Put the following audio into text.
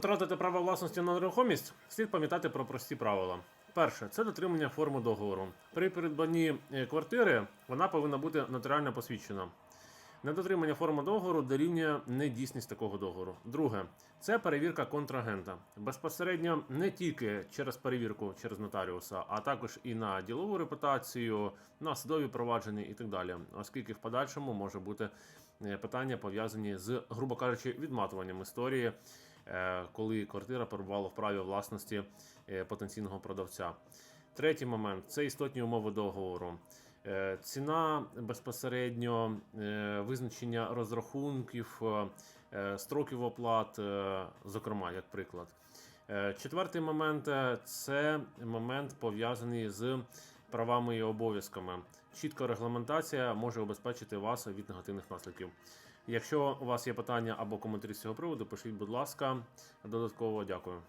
Втратити право власності на нерухомість, слід пам'ятати про прості правила. Перше це дотримання форми договору. При придбанні е, квартири вона повинна бути нотаріально посвідчена. Недотримання форми договору дорівнює недійсність такого договору. Друге це перевірка контрагента. Безпосередньо не тільки через перевірку через нотаріуса, а також і на ділову репутацію, на судові провадження і так далі, оскільки в подальшому може бути е, питання пов'язані з, грубо кажучи, відматуванням історії, коли квартира перебувала в праві власності е, потенційного продавця. Третій момент це істотні умови договору. Е, Ціна безпосередньо е, визначення розрахунків, е, е, строків оплат, е, зокрема, як приклад. Е, Четвертий момент е, це момент пов'язаний з правами і обов'язками. Чітка регламентація може обезпечити вас від негативних наслідків. Якщо у вас є питання або коментарі з цього приводу, пишіть, будь ласка. Додатково дякую.